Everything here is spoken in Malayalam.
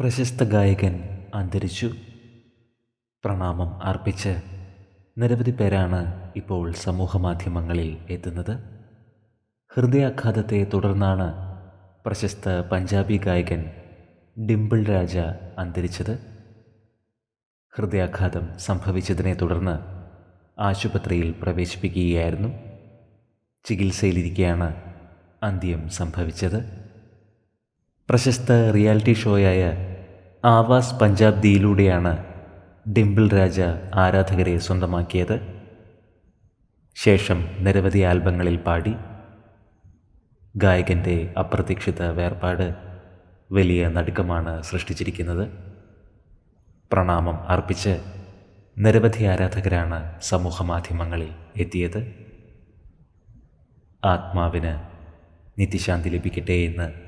പ്രശസ്ത ഗായകൻ അന്തരിച്ചു. പ്രണാമം അർപ്പിച്ച് നിരവധി പേരാണ് ഇപ്പോൾ സമൂഹമാധ്യമങ്ങളിൽ എത്തുന്നത്. ഹൃദയാഘാതത്തെ തുടർന്നാണ് പ്രശസ്ത പഞ്ചാബി ഗായകൻ ഡിംപിൾ രാജ അന്തരിച്ചത്. ഹൃദയാഘാതം സംഭവിച്ചതിനെ തുടർന്ന് ആശുപത്രിയിൽ പ്രവേശിപ്പിക്കുകയായിരുന്നു. ചികിത്സയിലിരിക്കെയാണ് അന്ത്യം സംഭവിച്ചത്. പ്രശസ്ത റിയാലിറ്റി ഷോയായ ആവാസ് പഞ്ചാബ് ദിയിലൂടെയാണ് ഡിംപിൾ രാജ ആരാധകരെ സ്വന്തമാക്കിയത്. ശേഷം നിരവധി ആൽബങ്ങളിൽ പാടി. ഗായകന്റെ അപ്രതീക്ഷിത വേർപാട് വലിയ നടുക്കമാണ് സൃഷ്ടിച്ചിരിക്കുന്നത്. പ്രണാമം അർപ്പിച്ച് നിരവധി ആരാധകരാണ് സമൂഹമാധ്യമങ്ങളിൽ എത്തിയത്. ആത്മാവിന് നിത്യശാന്തി ലഭിക്കട്ടെ എന്ന്